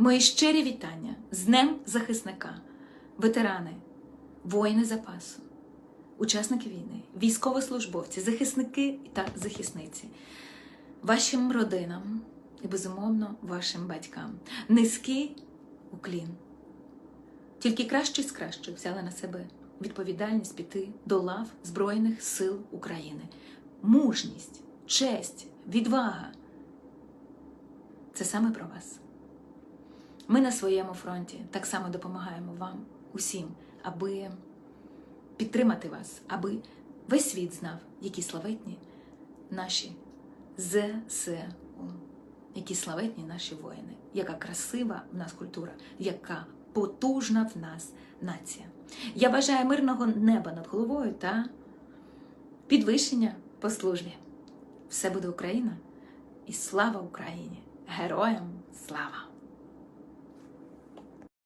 Мої щирі вітання з Днем захисника, ветерани, воїни запасу, учасники війни, військовослужбовці, захисники та захисниці, вашим родинам і, безумовно, вашим батькам. Низький уклін. Тільки кращі з кращих взяли на себе відповідальність піти до лав Збройних сил України. Мужність, честь, відвага це саме про вас. Ми на своєму фронті так само допомагаємо вам усім, аби підтримати вас, аби весь світ знав, які славетні наші ЗСУ, які славетні наші воїни, яка красива в нас культура, яка потужна в нас нація. Я бажаю мирного неба над головою та підвищення по службі. Все буде Україна і слава Україні! Героям слава!